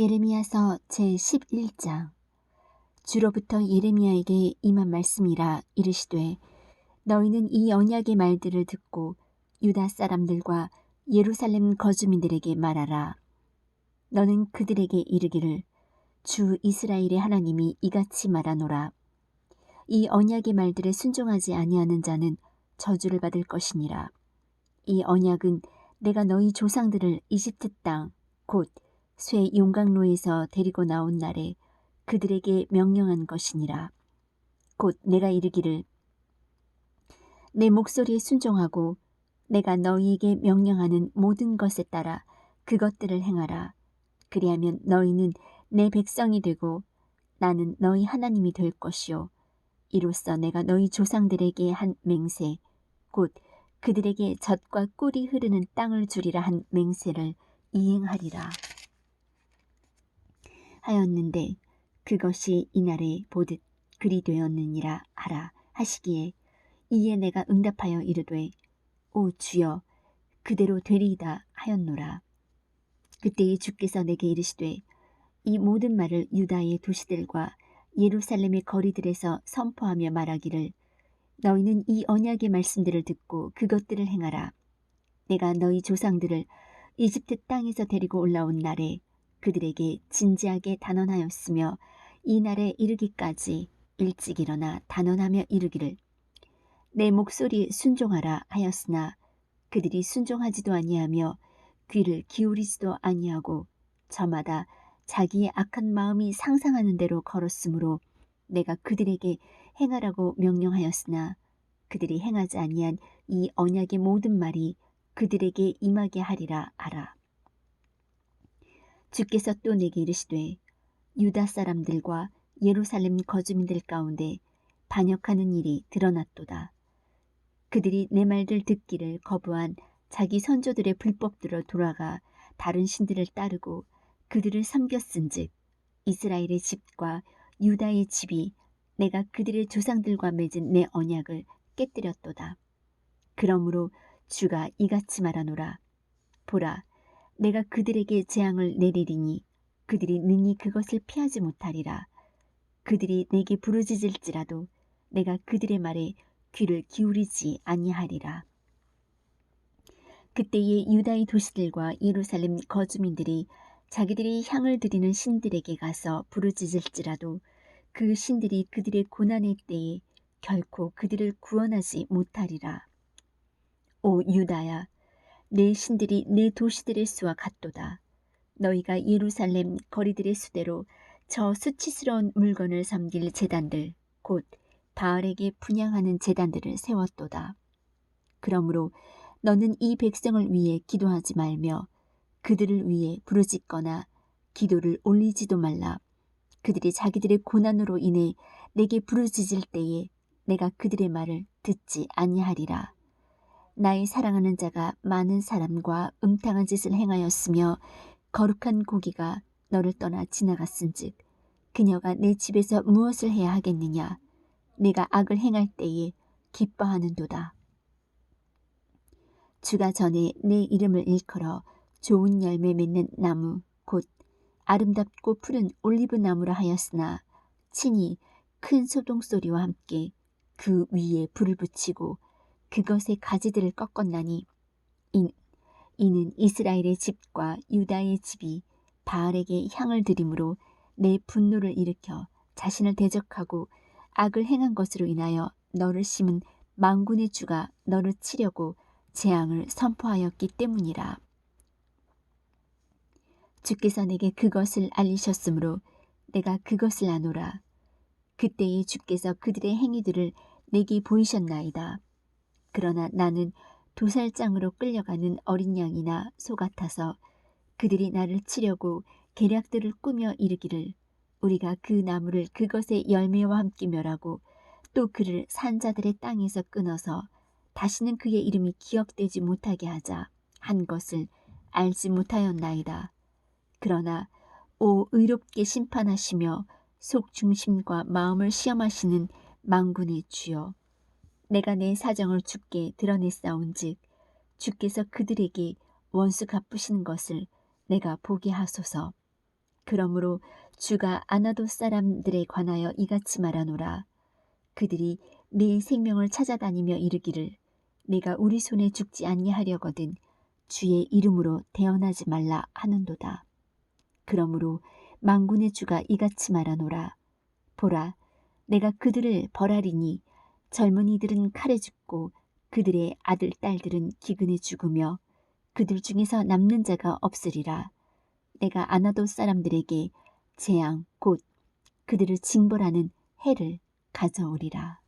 예레미야서 제11장. 주로부터 예레미야에게 임한 말씀이라 이르시되 너희는 이 언약의 말들을 듣고 유다 사람들과 예루살렘 거주민들에게 말하라. 너는 그들에게 이르기를 주 이스라엘의 하나님이 이같이 말하노라. 이 언약의 말들에 순종하지 아니하는 자는 저주를 받을 것이니라. 이 언약은 내가 너희 조상들을 이집트 땅곧 쇠 용광로에서 데리고 나온 날에 그들에게 명령한 것이니라. 곧 내가 이르기를 내 목소리에 순종하고 내가 너희에게 명령하는 모든 것에 따라 그것들을 행하라. 그리하면 너희는 내 백성이 되고 나는 너희 하나님이 될 것이요. 이로써 내가 너희 조상들에게 한 맹세, 곧 그들에게 젖과 꿀이 흐르는 땅을 주리라 한 맹세를 이행하리라. 하였는데 그것이 이날에 보듯 그리 되었느니라 하라 하시기에 이에 내가 응답하여 이르되 오 주여 그대로 되리이다 하였노라. 그때에 주께서 내게 이르시되 이 모든 말을 유다의 도시들과 예루살렘의 거리들에서 선포하며 말하기를 너희는 이 언약의 말씀들을 듣고 그것들을 행하라. 내가 너희 조상들을 이집트 땅에서 데리고 올라온 날에 그들에게 진지하게 단언하였으며 이 날에 이르기까지 일찍 일어나 단언하며 이르기를 내 목소리에 순종하라 하였으나 그들이 순종하지도 아니하며 귀를 기울이지도 아니하고 저마다 자기의 악한 마음이 상상하는 대로 걸었으므로 내가 그들에게 행하라고 명령하였으나 그들이 행하지 아니한 이 언약의 모든 말이 그들에게 임하게 하리라 하라. 주께서 또 내게 이르시되 유다 사람들과 예루살렘 거주민들 가운데 반역하는 일이 드러났도다. 그들이 내 말들 듣기를 거부한 자기 선조들의 불법들로 돌아가 다른 신들을 따르고 그들을 섬겼은즉 이스라엘의 집과 유다의 집이 내가 그들의 조상들과 맺은 내 언약을 깨뜨렸도다. 그러므로 주가 이같이 말하노라. 보라, 내가 그들에게 재앙을 내리리니 그들이 능히 그것을 피하지 못하리라. 그들이 내게 부르짖을지라도 내가 그들의 말에 귀를 기울이지 아니하리라. 그때의 유다의 도시들과 예루살렘 거주민들이 자기들이 향을 드리는 신들에게 가서 부르짖을지라도 그 신들이 그들의 고난의 때에 결코 그들을 구원하지 못하리라. 오 유다야 내 신들이 내 도시들의 수와 같도다. 너희가 예루살렘 거리들의 수대로 저 수치스러운 물건을 섬길 재단들 곧 바알에게 분양하는 재단들을 세웠도다. 그러므로 너는 이 백성을 위해 기도하지 말며 그들을 위해 부르짖거나 기도를 올리지도 말라. 그들이 자기들의 고난으로 인해 내게 부르짖을 때에 내가 그들의 말을 듣지 아니하리라. 나의 사랑하는 자가 많은 사람과 음탕한 짓을 행하였으며 거룩한 고기가 너를 떠나 지나갔은즉 그녀가 내 집에서 무엇을 해야 하겠느냐 내가 악을 행할 때에 기뻐하는도다. 주가 전에 내 이름을 일컬어 좋은 열매 맺는 나무 곧 아름답고 푸른 올리브 나무라 하였으나 친히 큰 소동 소리와 함께 그 위에 불을 붙이고 그것의 가지들을 꺾었나니 이는 이스라엘의 집과 유다의 집이 바알에게 향을 드림으로 내 분노를 일으켜 자신을 대적하고 악을 행한 것으로 인하여 너를 심은 망군의 주가 너를 치려고 재앙을 선포하였기 때문이라. 주께서 내게 그것을 알리셨으므로 내가 그것을 아노라. 그때에 주께서 그들의 행위들을 내게 보이셨나이다. 그러나 나는 도살장으로 끌려가는 어린 양이나 소 같아서 그들이 나를 치려고 계략들을 꾸며 이르기를 우리가 그 나무를 그것의 열매와 함께 멸하고 또 그를 산자들의 땅에서 끊어서 다시는 그의 이름이 기억되지 못하게 하자 한 것을 알지 못하였나이다. 그러나 오 의롭게 심판하시며 속 중심과 마음을 시험하시는 망군의 주여 내가 내 사정을 주께 드러냈사온즉 주께서 그들에게 원수 갚으시는 것을 내가 보게 하소서. 그러므로 주가 아나도 사람들에 관하여 이같이 말하노라. 그들이 내 생명을 찾아다니며 이르기를 내가 우리 손에 죽지 아니하려거든 주의 이름으로 대언하지 말라 하는도다. 그러므로 망군의 주가 이같이 말하노라. 보라, 내가 그들을 벌하리니 젊은이들은 칼에 죽고 그들의 아들, 딸들은 기근에 죽으며 그들 중에서 남는 자가 없으리라. 내가 아나도 사람들에게 재앙 곧 그들을 징벌하는 해를 가져오리라.